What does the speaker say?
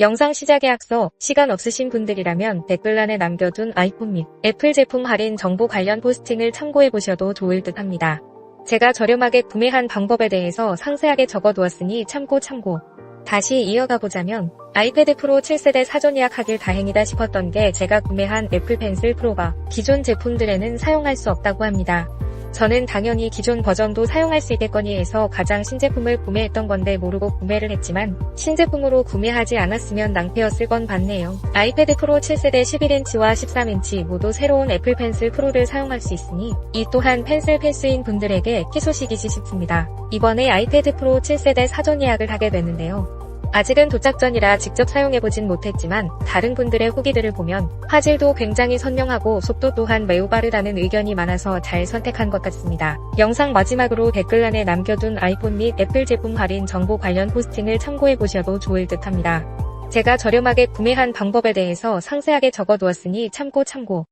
영상 시작에 앞서 시간 없으신 분들이라면 댓글란에 남겨둔 아이폰 및 애플 제품 할인 정보 관련 포스팅을 참고해보셔도 좋을 듯 합니다. 제가 저렴하게 구매한 방법에 대해서 상세하게 적어두었으니 참고 참고. 다시 이어가 보자면 아이패드 프로 7세대 사전 예약하길 다행이다 싶었던 게 제가 구매한 애플 펜슬 프로가 기존 제품들에는 사용할 수 없다고 합니다. 저는 당연히 기존 버전도 사용할 수 있겠거니 해서 가장 신제품을 구매했던 건데 모르고 구매를 했지만 신제품으로 구매하지 않았으면 낭패였을 건 봤네요. 아이패드 프로 7세대 11인치와 13인치 모두 새로운 애플 펜슬 프로를 사용할 수 있으니 이 또한 펜슬 필수인 분들에게 희소식이지 싶습니다. 이번에 아이패드 프로 7세대 사전 예약을 하게 됐는데요. 아직은 도착 전이라 직접 사용해보진 못했지만 다른 분들의 후기들을 보면 화질도 굉장히 선명하고 속도 또한 매우 빠르다는 의견이 많아서 잘 선택한 것 같습니다. 영상 마지막으로 댓글란에 남겨둔 아이폰 및 애플 제품 할인 정보 관련 포스팅을 참고해보셔도 좋을 듯 합니다. 제가 저렴하게 구매한 방법에 대해서 상세하게 적어두었으니 참고 참고.